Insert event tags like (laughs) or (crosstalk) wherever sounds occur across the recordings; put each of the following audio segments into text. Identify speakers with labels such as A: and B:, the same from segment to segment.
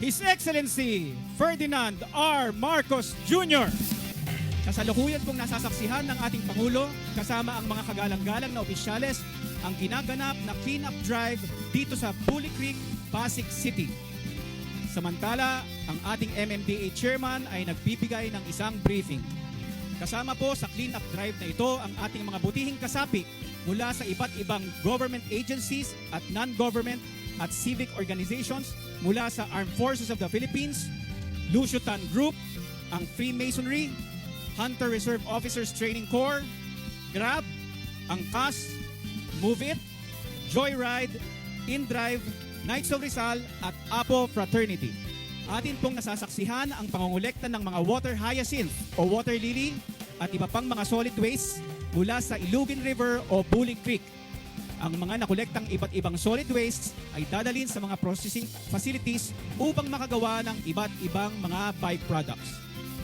A: His Excellency Ferdinand R. Marcos Jr. Kasalukuyan pong nasasaksihan ng ating Pangulo kasama ang mga kagalang-galang na opisyales ang ginaganap na clean-up drive dito sa Bully Creek, Pasig City. Samantala, ang ating MMDA chairman ay nagbibigay ng isang briefing. Kasama po sa clean-up drive na ito ang ating mga butihing kasapi mula sa iba't ibang government agencies at non-government at civic organizations mula sa Armed Forces of the Philippines, Lucio Tan Group, ang Freemasonry, Hunter Reserve Officers Training Corps, Grab, ang CAS, Move It, Joyride, InDrive, Knights of Rizal at Apo Fraternity. Atin pong nasasaksihan ang pangongolekta ng mga water hyacinth o water lily at iba pang mga solid waste mula sa Ilugin River o Bulig Creek. Ang mga nakolektang iba't ibang solid wastes ay dadalhin sa mga processing facilities upang makagawa ng iba't ibang mga byproducts.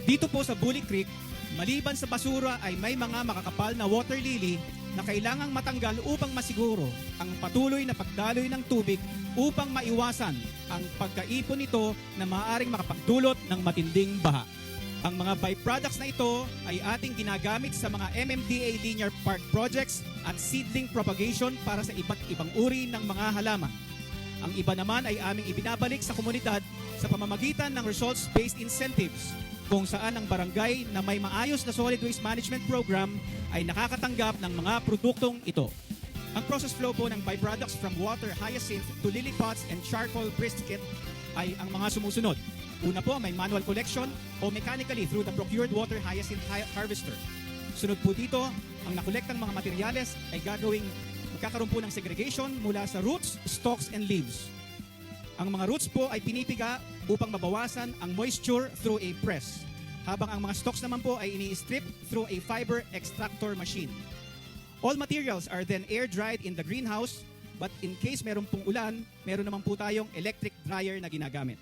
A: Dito po sa Bully Creek, maliban sa basura ay may mga makakapal na water lily na kailangang matanggal upang masiguro ang patuloy na pagdaloy ng tubig upang maiwasan ang pagkaipon nito na maaaring makapagdulot ng matinding baha. Ang mga byproducts na ito ay ating ginagamit sa mga MMDA linear park projects at seedling propagation para sa iba't ibang uri ng mga halaman. Ang iba naman ay aming ibinabalik sa komunidad sa pamamagitan ng results-based incentives kung saan ang barangay na may maayos na solid waste management program ay nakakatanggap ng mga produktong ito. Ang process flow po ng byproducts from water hyacinth to lily pots and charcoal brisket ay ang mga sumusunod. Una po, may manual collection o mechanically through the procured water hyacinth harvester. Sunod po dito, ang nakolektang mga materyales ay gagawing magkakaroon po ng segregation mula sa roots, stalks, and leaves. Ang mga roots po ay pinipiga upang mabawasan ang moisture through a press. Habang ang mga stalks naman po ay ini-strip through a fiber extractor machine. All materials are then air dried in the greenhouse but in case meron pong ulan, meron naman po tayong electric dryer na ginagamit.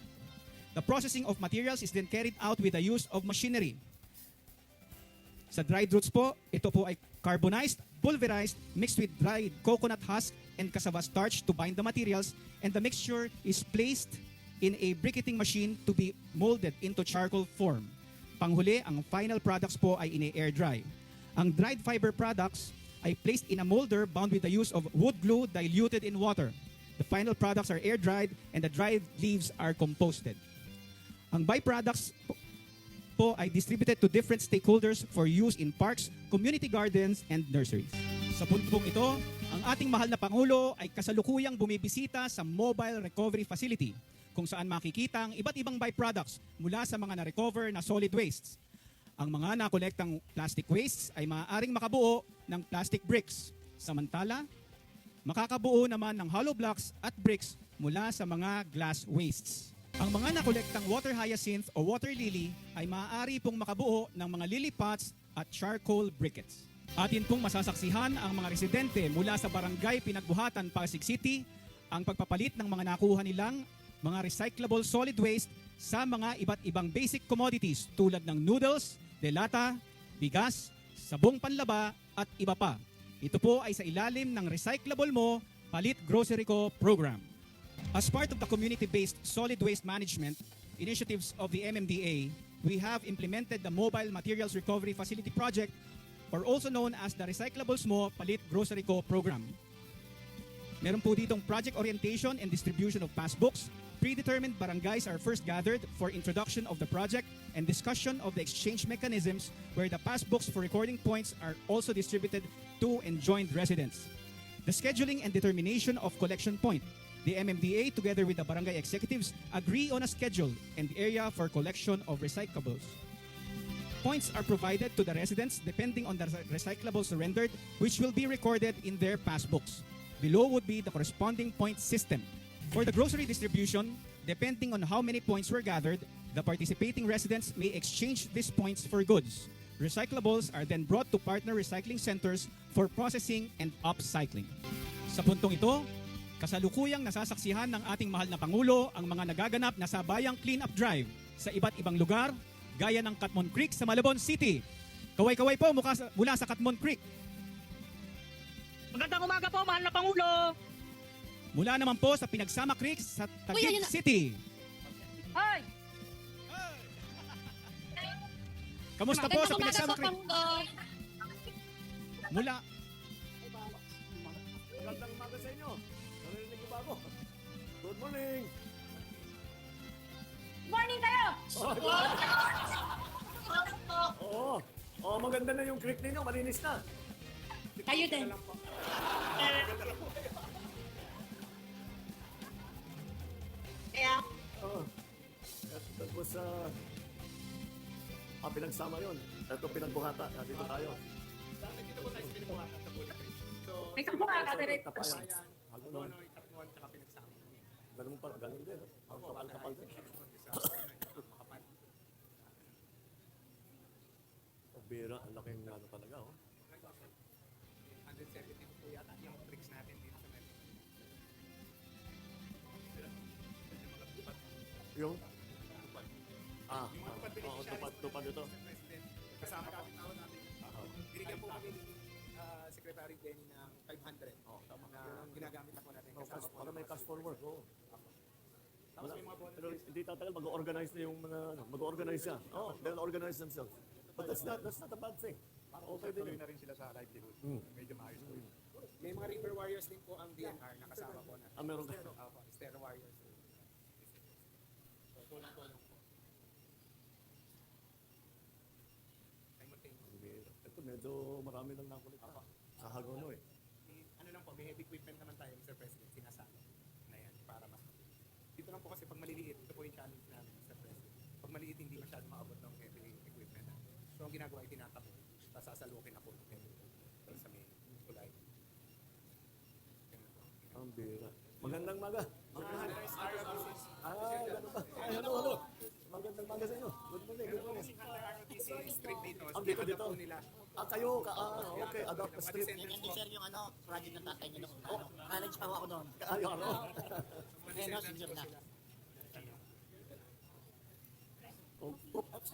A: The processing of materials is then carried out with the use of machinery. Sa dried roots po, ito po ay carbonized, pulverized, mixed with dried coconut husk and cassava starch to bind the materials and the mixture is placed in a briquetting machine to be molded into charcoal form. Panghuli, ang final products po ay ini-air dry. Ang dried fiber products ay placed in a molder bound with the use of wood glue diluted in water. The final products are air dried and the dried leaves are composted. Ang byproducts po, po ay distributed to different stakeholders for use in parks, community gardens, and nurseries. Sa puntong ito, ang ating mahal na Pangulo ay kasalukuyang bumibisita sa Mobile Recovery Facility kung saan makikita ang iba't ibang byproducts mula sa mga na-recover na solid wastes. Ang mga nakolektang plastic wastes ay maaaring makabuo ng plastic bricks. Samantala, makakabuo naman ng hollow blocks at bricks mula sa mga glass wastes. Ang mga nakolektang water hyacinth o water lily ay maaari pong makabuo ng mga lily pots at charcoal briquettes. Atin pong masasaksihan ang mga residente mula sa barangay Pinagbuhatan, Pasig City ang pagpapalit ng mga nakuha nilang mga recyclable solid waste sa mga iba't ibang basic commodities tulad ng noodles, delata, bigas, sabong panlaba at iba pa. Ito po ay sa ilalim ng Recyclable Mo, Palit Grocery Ko program. As part of the community-based solid waste management initiatives of the MMDA, we have implemented the Mobile Materials Recovery Facility Project or also known as the Recyclables Mo Palit Grocery Co program. Meron po ditong project orientation and distribution of passbooks. Predetermined barangays are first gathered for introduction of the project and discussion of the exchange mechanisms where the passbooks for recording points are also distributed to enjoined residents. The scheduling and determination of collection point. The MMDA, together with the barangay executives, agree on a schedule and area for collection of recyclables. Points are provided to the residents depending on the recyclables surrendered, which will be recorded in their passbooks. Below would be the corresponding point system. For the grocery distribution, depending on how many points were gathered, the participating residents may exchange these points for goods. Recyclables are then brought to partner recycling centers for processing and upcycling. Sa puntong ito, kasalukuyang nasasaksihan ng ating mahal na Pangulo ang mga nagaganap na sabayang clean-up drive sa iba't ibang lugar gaya ng Katmon Creek sa Malabon City. Kaway-kaway po mula sa Katmon Creek.
B: Magandang umaga po, mahal na Pangulo.
A: Mula naman po sa Pinagsama Creek sa
B: Uy,
A: Taguig
B: na.
A: City.
B: Hoy!
A: Kamusta po sa pinagsama creek? Mula
C: Magandang umaga sa inyo. Narinig ko ba ako? Good morning.
B: Morning kayo!
C: Oo. Oo, maganda na yung creek ninyo. Malinis na.
B: Kayo din. Kaya,
C: Oo. Tapos sa... ah, pinagsama yun. Ito pinagbuhata. Ah, Dito tayo.
B: may kabuha ka direct.
C: Tapayan. Ano nun? Ganun pa, ganun din. Ang kapal-kapal din. Ang bira, ang laking ano talaga, oh.
D: 170 po yata yung tricks natin dito sa Metro.
C: Yung? Ah, ah, oo, tupad, tupad ito.
D: President, kasama po tao natin. Binigyan po kami ni ah, Secretary Denny ng 500
C: Oh, tama.
D: na ginagamit na po natin.
C: Oh,
D: Kasama
C: cash,
D: po
C: para may cash for work, oo.
D: Tapos
C: Wala,
D: may mga bonus.
C: pero hindi tatagal, mag-organize na yung mga, ano, mag-organize siya. Oh, they'll organize themselves. But that's not, that's not a bad thing. Okay din yun.
D: na rin sila sa livelihood.
C: Hmm.
D: Medyo maayos po yun. May mga river warriors din po ang DNR na kasama po natin.
C: Ah, meron ka?
D: Opo, Estero Warriors. So, kulang po lang po. Simultaneous.
C: Ito medyo marami lang nakulit. Sa Hagono eh.
D: Ano lang po, may heavy equipment naman tayo, Mr. President, sinasalo na yan para mas Dito lang po kasi pag maliliit, ito po yung challenge namin, Mr. President. Pag maliit, hindi masyado maabot ng heavy equipment natin. So, ang ginagawa ay tinatapo, tapos sasalukin na po ng heavy equipment sa may kulay.
C: Ang bira. Magandang maga.
D: Ah,
C: Ah, ganun ba? Ay, hello, hello. Magandang maga sa inyo. Good morning, good morning.
D: ROTC dito.
C: Ah, dito,
D: po nila.
C: Ah, kayo, ka, ah, okay, adopt the street.
E: Hindi sir yung ano, project ng tatay niyo doon. Ano, manage pa ako doon.
C: Ay, ano?
E: Eh, no, senior na.
C: Oh, oops.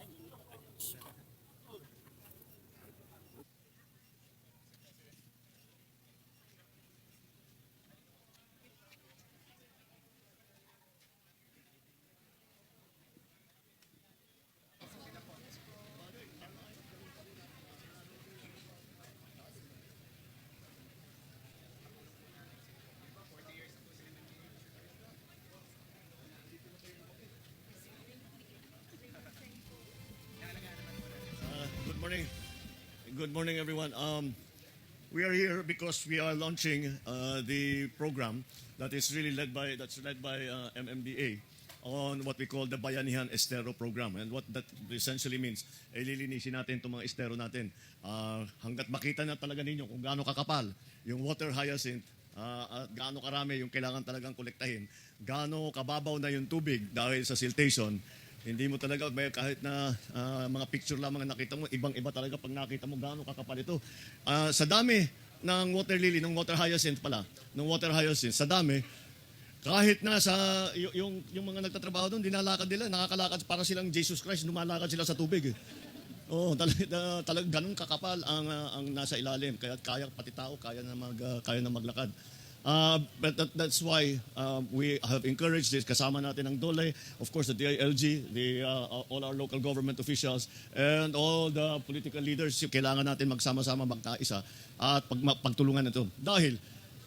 F: Uh, Good morning. Good morning, everyone. Um, we are here because we are launching uh, the program that is really led by that's led by uh, MMDA on what we call the Bayanihan Estero program. And what that essentially means, ay natin itong mga estero natin. Uh, hanggat makita na talaga ninyo kung gaano kakapal yung water hyacinth uh, at gaano karami yung kailangan talagang kolektahin, gaano kababaw na yung tubig dahil sa siltation, hindi mo talaga may kahit na ah, mga picture lamang ang nakita mo, ibang-iba talaga pag nakita mo gaano kakapal ito. Ah, sa dami ng water lily, ng water hyacinth pala, ng water hyacinth, sa dami, kahit na sa y- yung yung mga nagtatrabaho doon, dinalakad nila, nakakalakad para silang Jesus Christ, lumalakad sila sa tubig. Eh. Oo, (laughs) talaga talag ganun kakapal ang ah, ang nasa ilalim kaya kaya pati tao kaya na mag ah, kaya na maglakad. Uh, but that, that's why uh, we have encouraged this kasama natin ang DOLE, of course the DILG, the uh, all our local government officials and all the political leaders kailangan natin magsama-sama magkaisa at pag, pagtulungan ito. Dahil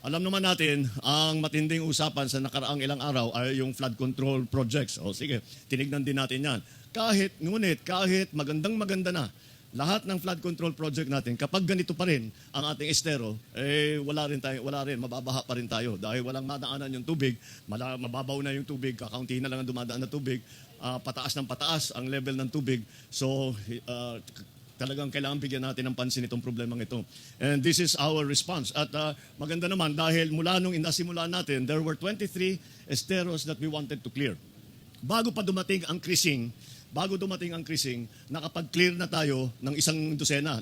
F: alam naman natin, ang matinding usapan sa nakaraang ilang araw ay yung flood control projects. O sige, tinignan din natin yan. Kahit, ngunit, kahit magandang maganda na, lahat ng flood control project natin, kapag ganito pa rin ang ating estero, eh wala rin tayo, wala rin, mababaha pa rin tayo. Dahil walang madaanan yung tubig, mala, mababaw na yung tubig, kakaunti na lang ang dumadaan na tubig, ah, pataas ng pataas ang level ng tubig. So, ah, talagang kailangan bigyan natin ng pansin itong problemang ito. And this is our response. At uh, maganda naman dahil mula nung inasimula natin, there were 23 esteros that we wanted to clear. Bago pa dumating ang krising, bago dumating ang krising, nakapag-clear na tayo ng isang dosena,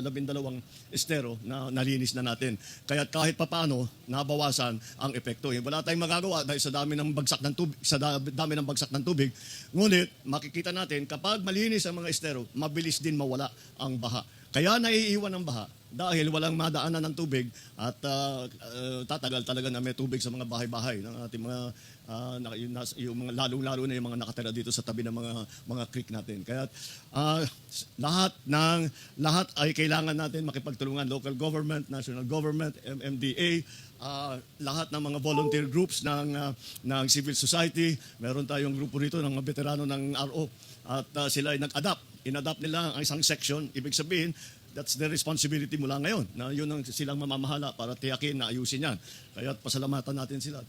F: labindalawang estero na nalinis na natin. Kaya kahit papano, nabawasan ang epekto. Eh, Wala tayong magagawa dahil sa dami ng bagsak ng tubig, sa da- dami ng bagsak ng tubig. Ngunit, makikita natin, kapag malinis ang mga estero, mabilis din mawala ang baha. Kaya naiiwan ng baha dahil walang madaanan ng tubig at ah, ah, tatagal talaga na may tubig sa mga bahay-bahay ng ating mga ah, na- yung, yung mga lalong-lalo na yung mga nakatira dito sa tabi ng mga mga creek natin. Kaya s- lahat ng lahat ay kailangan natin makipagtulungan local government, national government, MMDA, ah, lahat ng mga volunteer groups ng ah, ng civil society. Meron tayong grupo rito ng mga veterano ng RO at ah, sila ay nag-adapt. In-adapt nila ang isang section. Ibig sabihin, that's the responsibility mula ngayon na yun ang silang mamamahala para tiyakin na ayusin yan. Kaya pasalamatan natin sila.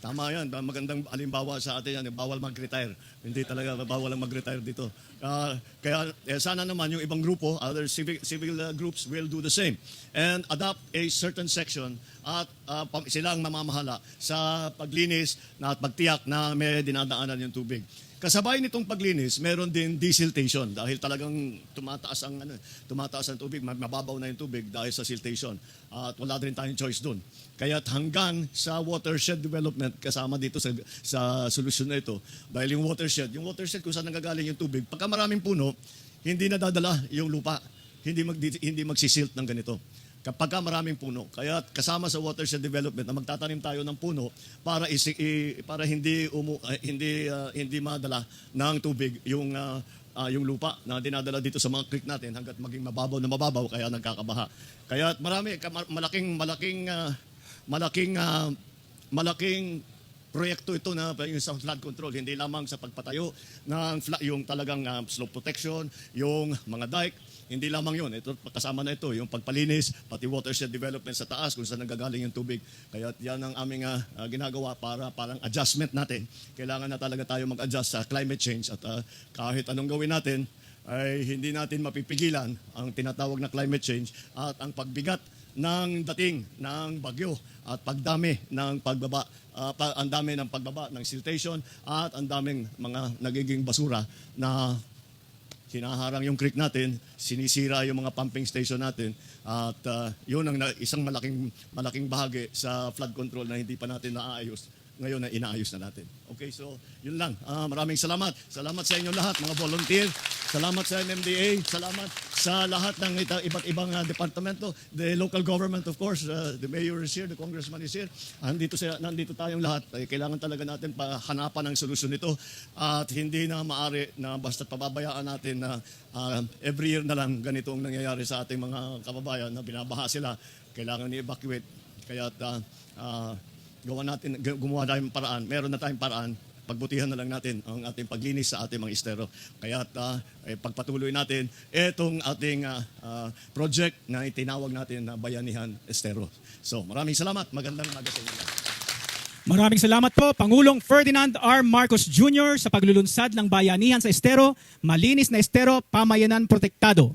F: Tama yan. Magandang halimbawa sa atin yan. Bawal mag-retire. Hindi talaga bawal ang mag-retire dito. Ah, kaya eh, sana naman yung ibang grupo, other civil, civil uh, groups will do the same. And adopt a certain section at ah, pam- sila ang mamamahala sa paglinis na at pagtiyak na may dinadaanan yung tubig. Kasabay nitong paglinis, meron din desiltation dahil talagang tumataas ang ano, tumataas ang tubig, mababaw na yung tubig dahil sa siltation. At wala rin tayong choice doon. Kaya hanggang sa watershed development kasama dito sa sa solusyon na ito dahil yung watershed, yung watershed kung saan nanggagaling yung tubig, pagka maraming puno, hindi nadadala yung lupa. Hindi mag hindi magsisilt ng ganito kapag ka maraming puno. Kaya kasama sa watershed development na magtatanim tayo ng puno para isi, i- para hindi umu, eh, hindi ah, hindi madala ng tubig yung ah, ah, yung lupa na dinadala dito sa mga creek natin hangga't maging mababaw na mababaw kaya nagkakabaha. Kaya marami malaking malaking ah, malaking ah, malaking proyekto ito na yung sa flood control, hindi lamang sa pagpatayo ng yung talagang ah, slope protection, yung mga dike, hindi lamang yun. Ito, kasama na ito, yung pagpalinis, pati watershed development sa taas kung saan nanggagaling yung tubig. Kaya yan ang aming ah, ginagawa para parang adjustment natin. Kailangan na talaga tayo mag-adjust sa climate change at ah, kahit anong gawin natin, ay hindi natin mapipigilan ang tinatawag na climate change at ang pagbigat ng dating ng bagyo at pagdami ng pagbaba ah, pa, ang dami ng pagbaba ng siltation at ang daming mga nagiging basura na hinaharang yung creek natin, sinisira yung mga pumping station natin at ah, yun ang isang malaking malaking bahagi sa flood control na hindi pa natin naaayos. Ngayon na inaayos na natin. Okay, so yun lang. Ah, maraming salamat. Salamat sa inyo lahat, mga volunteer. Salamat sa MMDA. Salamat sa lahat ng ita- iba't ibang ah, departamento. The local government, of course. ah, the mayor is here, the congressman is here. Andito, sa, nandito tayong lahat. Kailangan talaga natin hanapan ng solusyon nito. At hindi na maari na basta pababayaan natin na ah, every year na lang ganito ang nangyayari sa ating mga kababayan na binabaha sila. Kailangan i-evacuate. Kaya ah, ah, gawa natin, gumawa tayong paraan. Meron na tayong paraan. Pagbutihan na lang natin ang ating paglinis sa ating mga estero. Kaya uh, eh, pagpatuloy natin itong ating ah, ah, project na itinawag natin na Bayanihan Estero. So maraming salamat. Magandang umaga sa inyo.
A: Maraming salamat po, Pangulong Ferdinand R. Marcos Jr. sa paglulunsad ng bayanihan sa estero, malinis na estero, pamayanan protektado.